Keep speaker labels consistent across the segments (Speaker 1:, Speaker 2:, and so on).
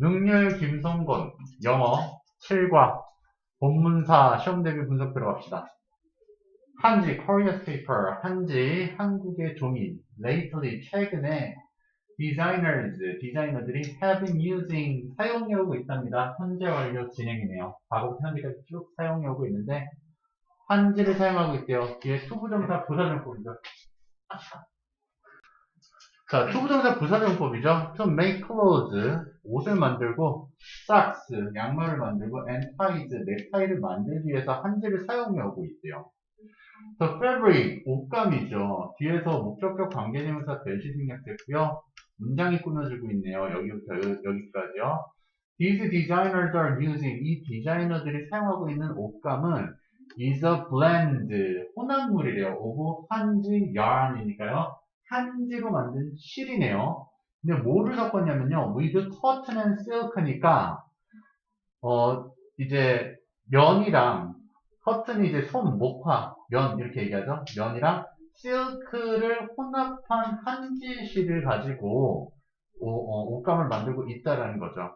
Speaker 1: 능률 김성곤 영어 7과 본문사 시험 대비 분석 들어갑시다. 한지 Korea's paper 한지 한국의 종이 lately 최근에 designers 디자이너들이 have been using 사용해오고 있답니다. 현재 완료 진행이네요. 과거부터 현재까지 쭉 사용해오고 있는데 한지를 사용하고 있대요. 뒤에 투부정사 부사정법이죠. 자, 투부정사 부사정법이죠. To make clothes, 옷을 만들고, socks, 양말을 만들고, and ties, 넥타이를 만들기 위해서 한지를 사용해 오고 있대요. The fabric, 옷감이죠. 뒤에서 목적격 관계대명사 대시 생략됐고요. 문장이 꾸며지고 있네요. 여기부터 여- 여기까지요. These designers are using, 이 디자이너들이 사용하고 있는 옷감은 is a blend, 혼합물이래요. 오브 한지 yarn이니까요. 한지로 만든 실이네요. 근데 뭐를 섞었냐면요. with cotton and silk니까 어 이제 면이랑 커튼이 이제 솜, 목화, 면 이렇게 얘기하죠. 면이랑 실크를 혼합한 한지 실을 가지고 오- 어, 옷감을 만들고 있다라는 거죠.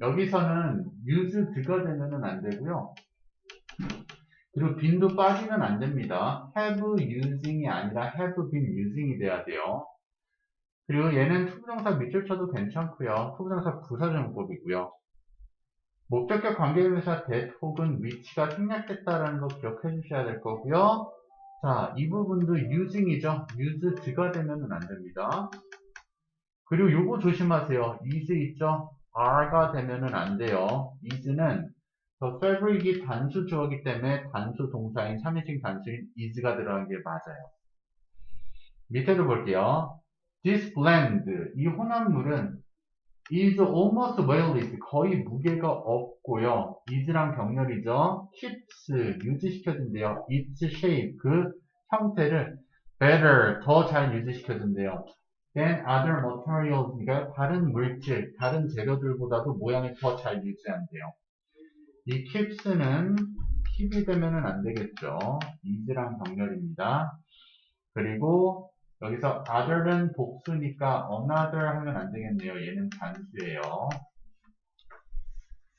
Speaker 1: 여기서는 used가 되면은 안 되고요. 그리고 빈도 빠지면 안 됩니다. have using이 아니라 have been using이 돼야 돼요. 그리고 얘는 투부정사 밑줄 쳐도 괜찮고요. 투부정사 부사정법이고요. 목적격 관계대명사 that 혹은 which가 생략됐다라는 거 기억해 주셔야 될 거고요. 자, 이 부분도 using이죠. used가 되면은 안 됩니다. 그리고 요거 조심하세요. is 있죠? are가 되면은 안 돼요. is는 더 fabric이 단수 주어기 때문에 단수 동사인 3인칭 단수인 is가 들어간 게 맞아요. 밑에도 볼게요. This blend, 이 혼합물은 is almost weightless, 거의 무게가 없고요. is랑 병렬이죠. keeps, 유지시켜준대요. its shape, 그 형태를 better, 더 잘 유지시켜준대요. than other materials, 그러니까 다른 물질, 다른 재료들보다도 모양을 더잘 유지한대요. 이 keeps는 keep이 되면은 안 되겠죠. is랑 병렬입니다. 그리고 여기서 other는 복수니까 another 하면 안 되겠네요. 얘는 단수예요.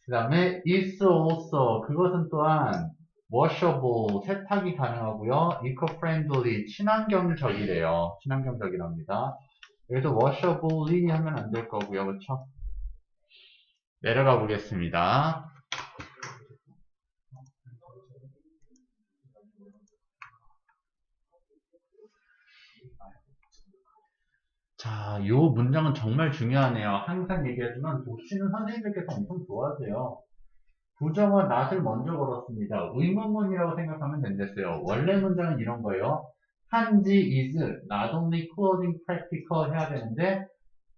Speaker 1: 그 다음에 is also 그것은 또한 washable 세탁이 가능하고요. eco-friendly 친환경적이래요. 친환경적이랍니다. 여기서 washably 하면 안 될 거고요. 그렇죠? 내려가 보겠습니다. 자, 이 문장은 정말 중요하네요. 항상 얘기하지만 독신은 선생님들께서 엄청 좋아하세요. 부정어 not을 먼저 걸었습니다. 의문문이라고 생각하면 된댔어요. 원래 문장은 이런 거예요. 한지 is not only clothing practical 해야 되는데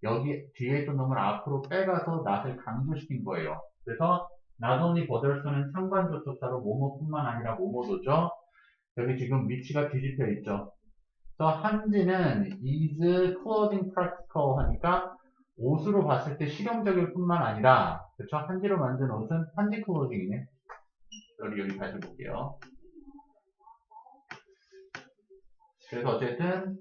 Speaker 1: 여기 뒤에 있던 놈을 앞으로 빼가서 not을 강조시킨 거예요. 그래서 not only bothers는 상관조초사로 뭐뭐뿐만 아니라 뭐뭐도죠. 여기 지금 위치가 뒤집혀 있죠. 한지는 is clothing practical 하니까 옷으로 봤을 때 실용적일 뿐만 아니라 그쵸? 한지로 만든 옷은 한지 클로징이네. 여기 여기 다시 볼게요. 그래서 어쨌든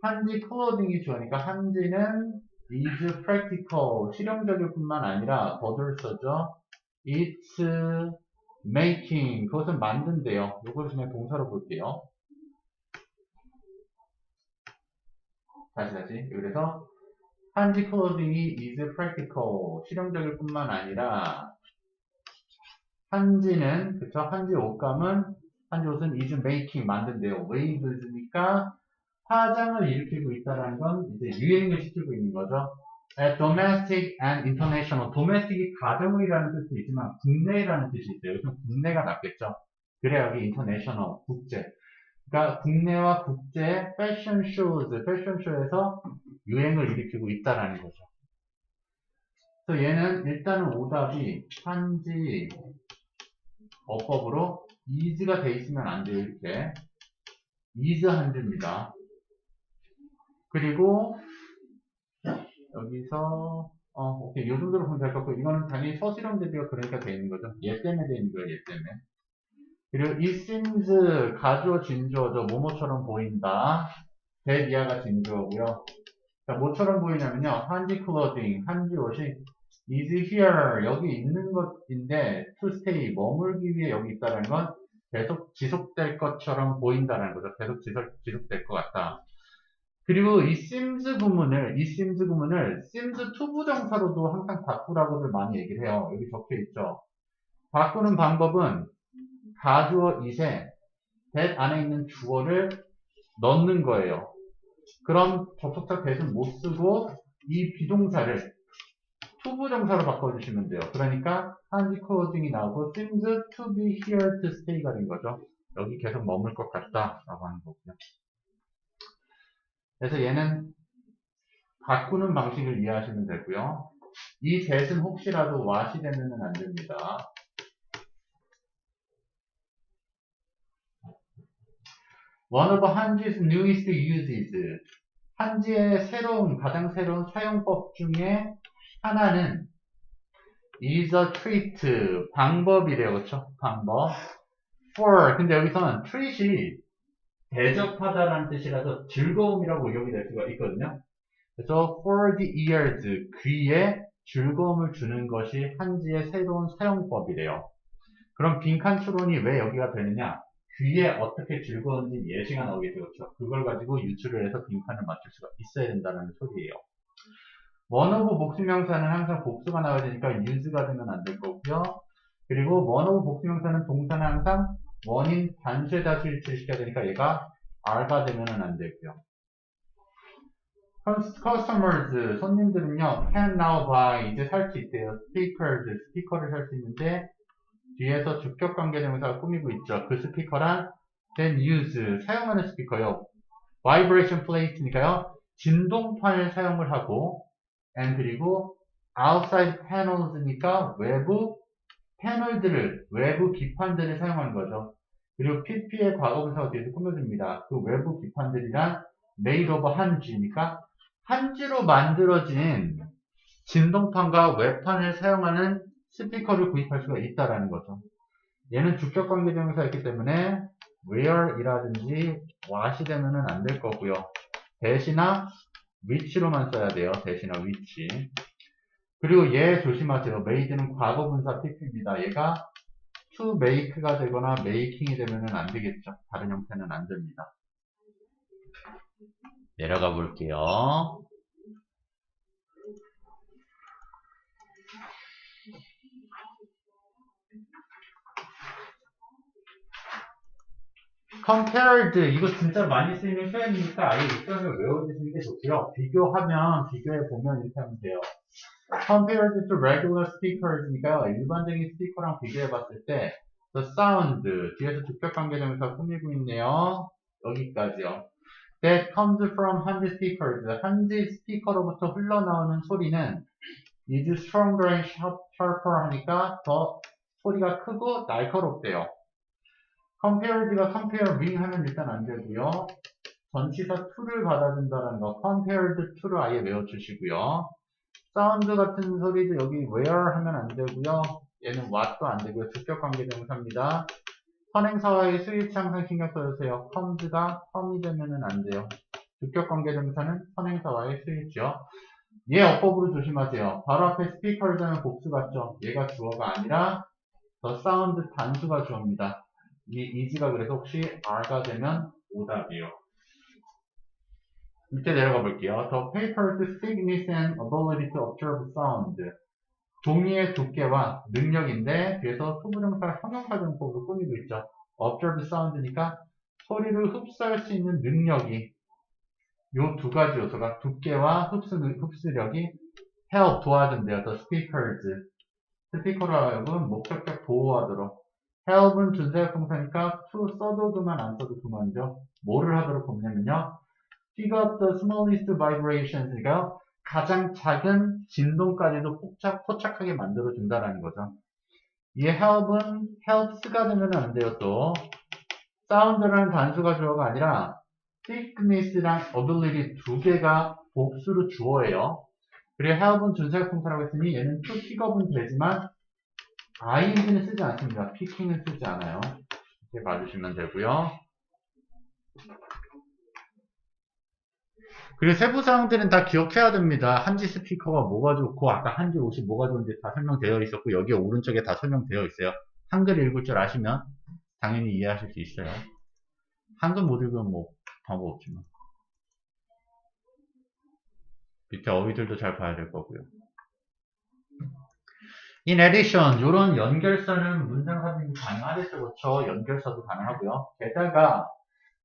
Speaker 1: 한지 클로징이 주어니까 한지는 is practical 실용적일 뿐만 아니라 더들 써죠. it's making 그것은 만든대요. 이걸 그냥 동사로 볼게요. 다시 다시. 그래서 한지 클로징이 is practical. 실용적일 뿐만 아니라 한지는 그쵸? 한지 옷감은 한지 옷은 is making 만든대요. waves니까 화장을 일으키고 있다는 건 이제 유행을 시키고 있는 거죠. Domestic and international. domestic이 가정이라는 뜻도 있지만 국내라는 뜻이 있어요. 요즘 국내가 낫겠죠. 그래야 여기 international 국제 그러니까 국내와 국제 패션 쇼즈, 패션 쇼에서 유행을 일으키고 있다라는 거죠. 그래서 얘는 일단은 오답이 한지 어법으로 is가 돼 있으면 안 돼요. 이렇게 is 한지입니다. 그리고 여기서 어 오케이 요 정도로 보면 될 것 같고 이거는 당연히 서술형 대비가 그러니까 돼 있는 거죠. 얘 때문에 돼 있는 거예요. 얘 때문에. 그리고 it seems 가주어 진주어죠. 뭐뭐처럼 보인다. 대 이하가 진주어고요. 자, 뭐처럼 보이냐면요. 한지 클로징, 한지 옷이 is here 여기 있는 것인데 to stay 머물기 위해 여기 있다는 건 계속 지속될 것처럼 보인다는 거죠. 계속 지속, 지속될 것 같다. 그리고 이 seems 구문을 이 seems 구문을 seems to 부정사로도 항상 바꾸라고들 많이 얘기를 해요. 여기 적혀 있죠. 바꾸는 방법은 가주어 it에 that 안에 있는 주어를 넣는 거예요. 그럼 접속사 that은 못 쓰고 이 비동사를 투부정사로 바꿔주시면 돼요. 그러니까 한지 클로징이 나오고 seems to be here to stay가 된 거죠. 여기 계속 머물 것 같다 라고 하는 거고요. 그래서 얘는 바꾸는 방식을 이해하시면 되고요. 이 that은 혹시라도 what이 되면 안 됩니다. One of 한지's newest uses. 한지의 새로운, 가장 새로운 사용법 중에 하나는 is a treat. 방법이래요. 그쵸? 방법. for. 근데 여기서는 treat이 대접하다라는 뜻이라서 즐거움이라고 의역이 될 수가 있거든요. 그래서 for the ears. 귀에 즐거움을 주는 것이 한지의 새로운 사용법이래요. 그럼 빈칸 추론이 왜 여기가 되느냐? 귀에 어떻게 즐거운지 예시가 나오겠죠. 그렇죠? 그걸 가지고 유추를 해서 빈칸을 맞출 수가 있어야 된다는 소리예요. 원오브 복수명사는 항상 복수가 나와야 되니까 use가 되면 안 될 거고요. 그리고 원오브 복수명사는 동사는 항상 원인 단수에 다수 일치시켜야 되니까 얘가 R가 되면 안 되고요. customers, 손님들은요, can now buy, 이제 살 수 있대요. speakers, 스피커를 살 수 있는데, 뒤에서 주격 관계대명사가 꾸미고 있죠. 그 스피커란 then use 사용하는 스피커요. vibration plate니까요. 진동판을 사용을 하고 and 그리고 outside panels니까 외부 패널들을 외부 기판들을 사용하는 거죠. 그리고 PP의 과거분사가 뒤에서 꾸며줍니다. 그 외부 기판들이란 made of 한지니까 한지로 만들어진 진동판과 외판을 사용하는 스피커를 구입할 수가 있다라는 거죠. 얘는 주격 관계대명사였기 때문에 where이라든지 what이 되면은 안 될 거고요. 대시나 which로만 써야 돼요. 대시나 which. 그리고 얘 조심하세요. made는 과거분사 pp입니다. 얘가 to make가 되거나 making이 되면은 안 되겠죠. 다른 형태는 안 됩니다. 내려가 볼게요. Compared 이거 진짜 많이 쓰이는 표현이니까 아예 입장을 외워주시는 게 좋고요. 비교하면 비교해 보면 이렇게 하면 돼요. compared to regular speakers니까요. 일반적인 스피커랑 비교해 봤을 때 the sound 뒤에서 주격 관계대명사 꾸미고 있네요. 여기까지요. that comes from 한지 speakers 한지 스피커로부터 흘러나오는 소리는 is stronger and sharper 하니까 더 소리가 크고 날카롭대요. Compared가 compare with 하면 일단 안 되고요. 전치사 to를 받아준다는 거 compared to를 아예 외워주시고요. 사운드 같은 소리도 여기 where 하면 안 되고요. 얘는 what도 안 되고요. 주격 관계 대명사입니다. 선행사와의 스위치 항상 신경 써주세요. comes가 come이 되면은 안 돼요. 주격 관계 대명사는 선행사와의 스위치요. 얘 어법으로 조심하세요. 바로 앞에 스피커를 대면 복수 같죠? 얘가 주어가 아니라 더 사운드 단수가 주어입니다. 이 is가 그래서 혹시 R가 되면 오답이에요. 밑에 내려가 볼게요. The paper's thickness and ability to observe sound. 종이의 두께와 능력인데 뒤에서 소부정사 형용사정법으로 꾸미고 있죠. observe sound니까 소리를 흡수할 수 있는 능력이 요 두 가지 요소가 두께와 흡수, 흡수력이 help 도와준대요. The speakers. 스피커로 하여금 목적격 보호하도록 help은 준사역동사니까 to 써도 그만 안 써도 그만이죠. 뭐를 하도록 돕냐면요. pick up the smallest vibrations니까요. 가장 작은 진동까지도 포착, 포착하게 만들어준다라는 거죠. 이 help은 helps가 되면 안 돼요, 또. sound라는 단수가 주어가 아니라 thickness랑 ability 두 개가 복수로 주어예요. 그리고 help은 준사역 동사라고 했으니 얘는 to up은 되지만 ing는 쓰지 않습니다. picking은 쓰지 않아요. 이렇게 봐주시면 되고요. 그리고 세부 사항들은 다 기억해야 됩니다. 한지 스피커가 뭐가 좋고 아까 한지 옷이 뭐가 좋은지 다 설명되어 있었고 여기 오른쪽에 다 설명되어 있어요. 한글 읽을 줄 아시면 당연히 이해하실 수 있어요. 한글 못 읽으면 뭐 방법 없지만 밑에 어휘들도 잘 봐야 될 거고요. In addition, 이런 연결사는 문장 사진이 가능하겠죠, 그렇죠? 연결사도 가능하고요. 게다가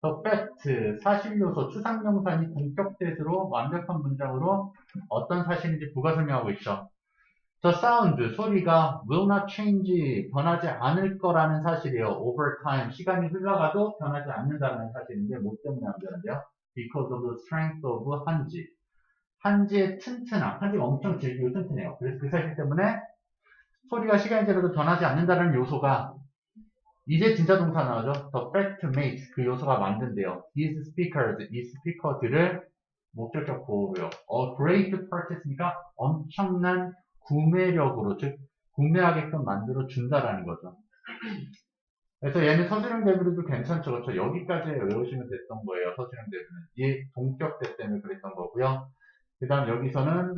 Speaker 1: the fact, 사실 요소, 추상 명사니 동격대수로 완벽한 문장으로 어떤 사실인지 부가 설명하고 있죠. The sound, 소리가 will not change, 변하지 않을 거라는 사실이에요. over time, 시간이 흘러가도 변하지 않는다는 사실인데, 뭐 때문에 안 변한대요? Because of the strength of 한지. 한지의 튼튼함, 한지가 엄청 질기고 튼튼해요. 그래서 그 사실 때문에 소리가 시간이 지나도 변하지 않는다는 요소가 이제 진짜 동사 나오죠. The fact makes 그 요소가 만든대요. These speakers, 이 스피커들을 목적격 보호로요. A great purchase니까 엄청난 구매력으로, 즉 구매하게끔 만들어 준다라는 거죠. 그래서 얘는 서술형 대비도 괜찮죠. 그렇죠. 여기까지 외우시면 됐던 거예요. 서술형 대비는. 이 동격대 때문에 그랬던 거고요. 그 다음 여기서는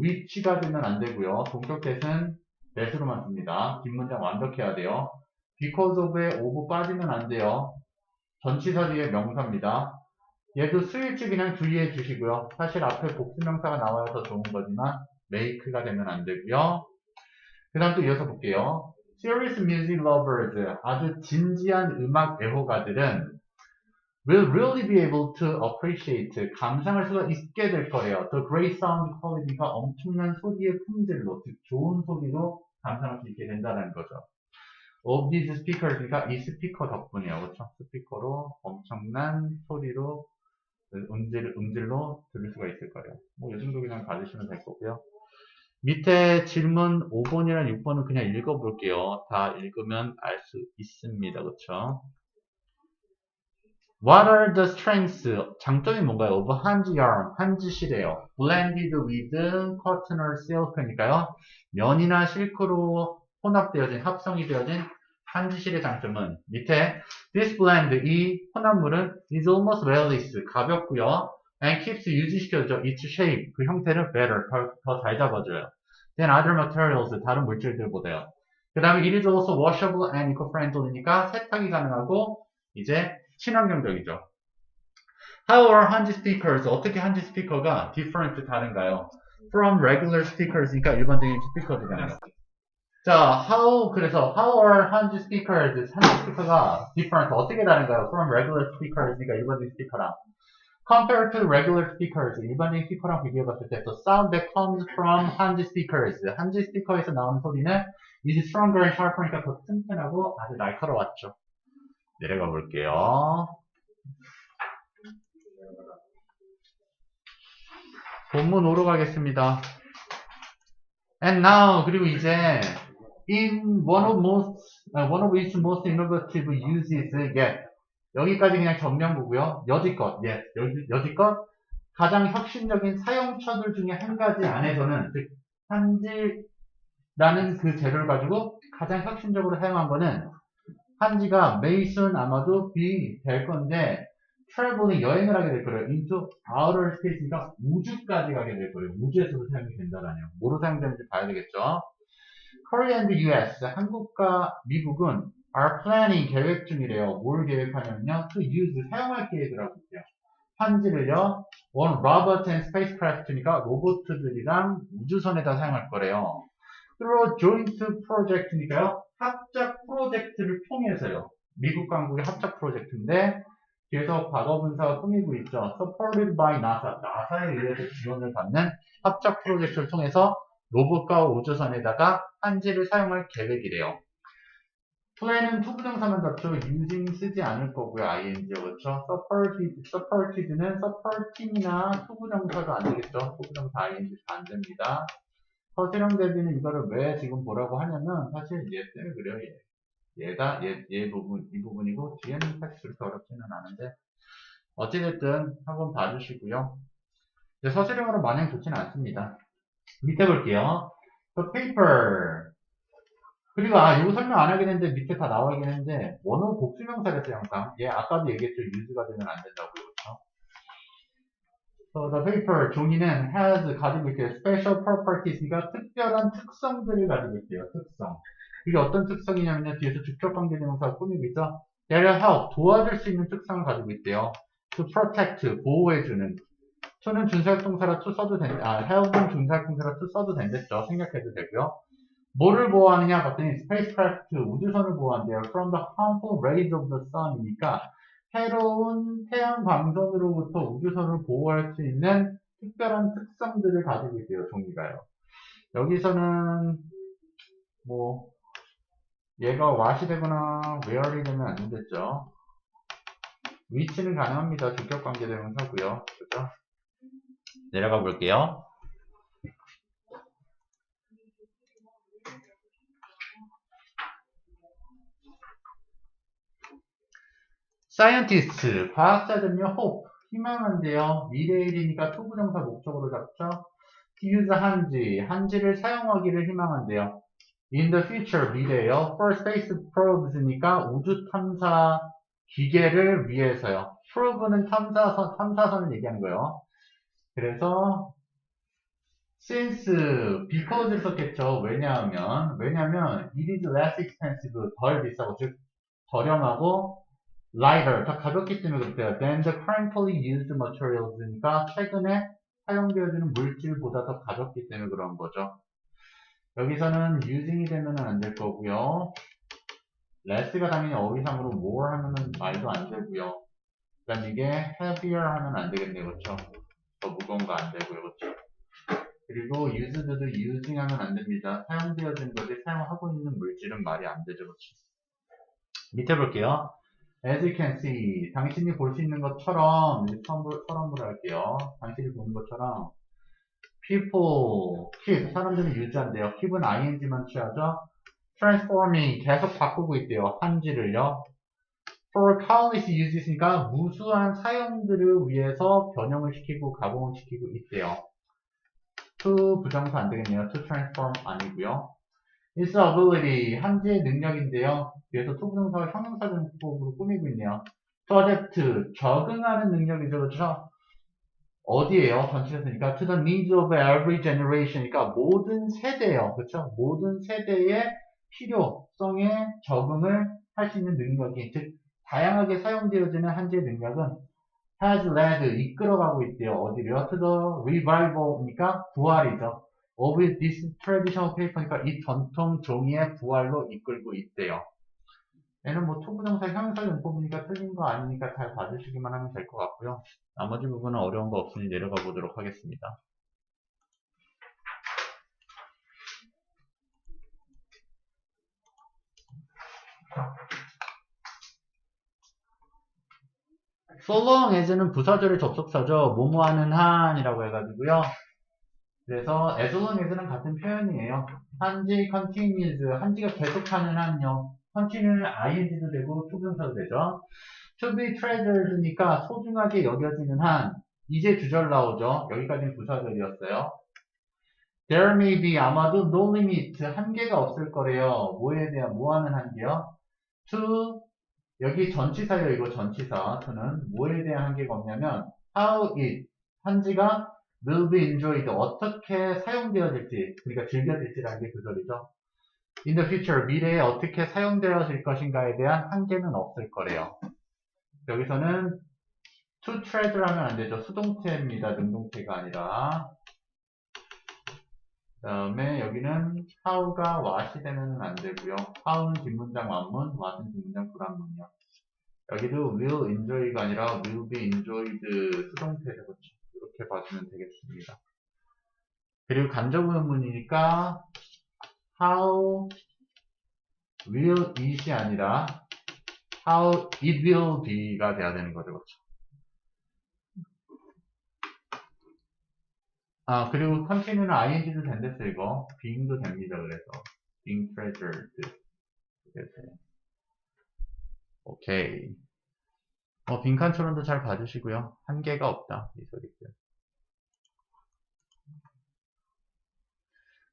Speaker 1: 위치가 되면 안 되고요. 동격대는 that으로만 씁니다. 뒷문장 완벽해야 돼요. because of에 of 빠지면 안 돼요. 전치사 뒤에 명사입니다. 얘도 스위치 그냥 주의해 주시고요. 사실 앞에 복수명사가 나와야 더 좋은 거지만 make가 되면 안 되고요. 그 다음 또 이어서 볼게요. Serious music lovers, 아주 진지한 음악 애호가들은 will really be able to appreciate, 감상할 수가 있게 될 거예요. The great sound quality가 엄청난 소리의 품질로, 즉 좋은 소리로 감상할 수 있게 된다는 거죠. Of these speakers니까 이 스피커 덕분이에요. 그렇죠? 스피커로 엄청난 소리로 음질, 음질로 들을 수가 있을 거예요. 뭐, 이 정도 그냥 받으시면 될 거고요. 밑에 질문 5번이랑 6번은 그냥 읽어볼게요. 다 읽으면 알 수 있습니다. 그쵸? What are the strengths? 장점이 뭔가요? of 한지 yarn, 한지 실이에요. blended with cotton or silk니까요. 면이나 실크로 혼합되어진, 합성이 되어진 한지 실의 장점은 밑에 this blend, 이 혼합물은 is almost weightless, 가볍고요. and keeps 유지시켜줘 its shape, 그 형태를 better, 더잘 잡아줘요. than other materials, 다른 물질들보다요. 그 다음에 it is also washable and eco-friendly니까 세탁이 가능하고 이제 친환경적이죠. How are 한지 speakers, 어떻게 한지 스피커가 different 다른가요? From regular speakers니까 일반적인 스피커들이잖아요. 자, how 그래서 how are 한지 speakers, 한지 스피커가 different 어떻게 다른가요? From regular speakers니까 일반적인 스피커랑 compared to regular speakers, 일반적인 스피커랑 비교해봤을 때, the sound that comes from 한지 speakers, 한지 스피커에서 나오는 소리는 is stronger and sharper니까 더 튼튼하고 아주 날카로웠죠. 내려가 볼게요. 본문 5로 가겠습니다. And now, 그리고 이제, in one of most, uh, one of its most innovative uses, yet. 여기까지 그냥 전명부고요. 여지껏, 예, 여지, 여지 껏 가장 혁신적인 사용처들 중에 한 가지 안에서는, 즉, 한지라는 그 재료를 가지고 가장 혁신적으로 사용한 거는 한지가 메이슨 아마도 B 될 건데 트래블링 여행을 하게 될 거예요. into outer space니까 우주까지 가게 될 거예요. 우주에서도 사용이 된다라네요. 뭐로 사용되는지 봐야 되겠죠. Korea and US, 한국과 미국은 are planning 계획 중이래요. 뭘 계획하냐면요. to use 사용할 계획을 하고 있대요. 한지를요. one robot and spacecraft니까 로봇들이랑 우주선에다 사용할 거래요. Through joint project니까요. 합작 프로젝트를 통해서요. 미국과 한국의 합작 프로젝트인데 계속 과거 분사가 꾸미고 있죠. supported by NASA, 나사에 의해서 지원을 받는 합작 프로젝트를 통해서 로봇과 우주선에다가 한지를 사용할 계획이래요. 플랜은 투부정사만 닫죠. using 쓰지 않을 거고요. ing요. 그렇죠? supported, supported는 supporting이나 투부정사도 안 되겠죠. 투부정사 ing 안 됩니다. 서술형 대비는 이거를 왜 지금 보라고 하냐면 사실 얘 때문에 그래요. 얘. 얘가 얘, 얘 부분 이 부분이고 뒤에는 사실 그렇게 어렵지는 않은데 어찌됐든 한번 봐주시고요. 이제 서술형으로 마냥 좋지는 않습니다. 밑에 볼게요. The paper 그리고 아 이거 설명 안 하긴 했는데 밑에 다 나와 있긴 했는데 원어 복수명사랬어요 항상. 얘 아까도 얘기했죠. 유즈가 되면 안 된다고요. So the paper 종이는 has 가지고 있대요. special properties니까 특별한 특성들을 가지고 있대요. 특성. 이게 어떤 특성이냐면요. 뒤에서 주격 관계대명사 꾸미고 있죠. That'll help 도와줄 수 있는 특성을 가지고 있대요. To protect 보호해주는. to는 준사역동사라 to 써도 된, 아, help은 준사역동사라 to 써도 된댔죠. 생각해도 되고요. 뭐를 보호하느냐 봤더니 spacecraft 우주선을 보호한대요. From the harmful rays of the sun이니까 해로운 태양 광선으로부터 우주선을 보호할 수 있는 특별한 특성들을 가지고 있대요. 종이가요. 여기서는 뭐 얘가 what이 되거나 where이 되면 안 되겠죠. 위치는 가능합니다. 주격 관계 대명사고요. 그죠? 내려가 볼게요. Scientist, 과학자들은요, hope, 희망한데요. 미래의 일이니까 투부정사 목적으로 잡죠. use 한지, 한지를 사용하기를 희망한데요. in the future, 미래에요. for space probes니까 우주 탐사 기계를 위해서요. probe는 탐사선, 탐사선을 얘기하는 거예요. 그래서 since, because를 썼겠죠. 왜냐하면, 왜냐하면 it is less expensive, 덜 비싸고, 즉 저렴하고 lighter, 더 가볍기 때문에 그렇대요. than the currently used materials니까 최근에 사용되어지는 물질보다 더 가볍기 때문에 그런 거죠. 여기서는 using이 되면 안 될 거고요. less가 당연히 어휘상으로 more 하면은 말도 안 되고요. 그 다음 이게 heavier 하면 안 되겠네요. 그렇죠? 더 무거운 거 안 되고요. 그렇죠? 그리고 used도 using 하면 안 됩니다. 사용되어진 것이 사용하고 있는 물질은 말이 안 되죠. 그렇죠? 밑에 볼게요. As you can see, 당신이 볼 수 있는 것처럼, 처음으로 할게요. 당신이 보는 것처럼, people, keep, 사람들은 유지한대요. keep은 ing만 취하죠. transforming, 계속 바꾸고 있대요. 한지를요. for countless uses니까 무수한 사용들을 위해서 변형을 시키고 가공을 시키고 있대요. to 부정사 안 되겠네요. to transform 아니고요. Ability, 한지의 능력인데요. 뒤에서 to 부정사가 형용사 전법으로 꾸미고 있네요. to adapt, 적응하는 능력이죠. 그렇죠? 어디에요? 전체에서니까 to the needs of every generation이니까 모든 세대요. 그렇죠? 모든 세대의 필요성에 적응을 할 수 있는 능력이 즉 다양하게 사용되어지는 한지의 능력은 has led 이끌어가고 있대요. 어디로요? to the revival이니까 부활이죠. Of this traditional paper니까 이 전통 종이의 부활로 이끌고 있대요. 얘는 뭐 투부정사 형용사 용법이니까 틀린 거 아니니까 잘 봐주시기만 하면 될 것 같고요. 나머지 부분은 어려운 거 없으니 내려가 보도록 하겠습니다. so long as는 부사절의 접속사죠. 뭐뭐하는 한이라고 해가지고요. 그래서 as는 같은 표현이에요. 한지 continues, 한지가 계속하는 한요. continue는 ing도 되고 투부정사도 되죠. to be treasured니까 소중하게 여겨지는 한. 이제 주절 나오죠. 여기까지는 부사절이었어요. There may be 아마도 no limit 한계가 없을 거래요. 뭐에 대한 뭐하는 한계요? To 여기 전치사예요. 이거 전치사. to는 뭐에 대한 한계가 없냐면 how it 한지가 be enjoyed 어떻게 사용되어질지 그러니까 즐겨질지라는 게그 소리죠. In the future 미래에 어떻게 사용되어질 것인가에 대한 한계는 없을 거래요. 여기서는 to treasure 하면 안 되죠. 수동태입니다. 능동태가 아니라. 그 다음에 여기는 how가 what이 되면 안 되고요. how는 뒷문장 완문, what은 뒷문장 불완문이요. 여기도 will enjoy가 아니라 will be enjoyed 수동태죠. 그렇죠. 이렇게 봐주면 되겠습니다. 그리고 간접 의문이니까 how will it이 아니라 how it will be가 돼야 되는 거죠. 그렇죠. 아, 그리고 continue는 ing도 된댔어, 이거. being도 됩니다, 그래서. being treasured. 그래서. 오케이. 어, 빈칸처럼도 잘 봐주시고요. 한계가 없다, 이 소리들.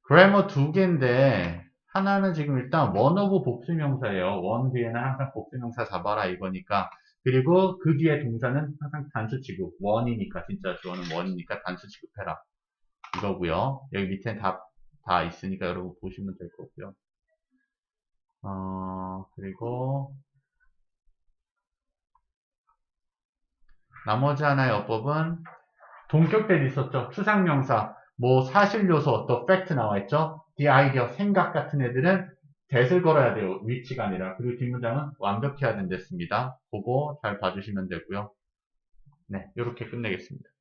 Speaker 1: 그래머 두 개인데, 하나는 지금 일단 원 오브 복수명사예요. 원 뒤에는 항상 복수명사 잡아라 이거니까 그리고 그 뒤에 동사는 항상 단수 취급. 원이니까, 진짜 주어는 원이니까 단수 취급해라. 이거고요. 여기 밑에 다, 다 있으니까 여러분 보시면 될 거고요. 어, 그리고 나머지 하나의 어법은 동격대 있었죠. 추상명사, 뭐 사실 요소, 또 팩트 나와 있죠. the idea, 생각 같은 애들은 대을 걸어야 돼요. 위치가 아니라. 그리고 뒷문장은 완벽해야 된댔습니다. 그거 잘 봐주시면 되고요. 네, 이렇게 끝내겠습니다.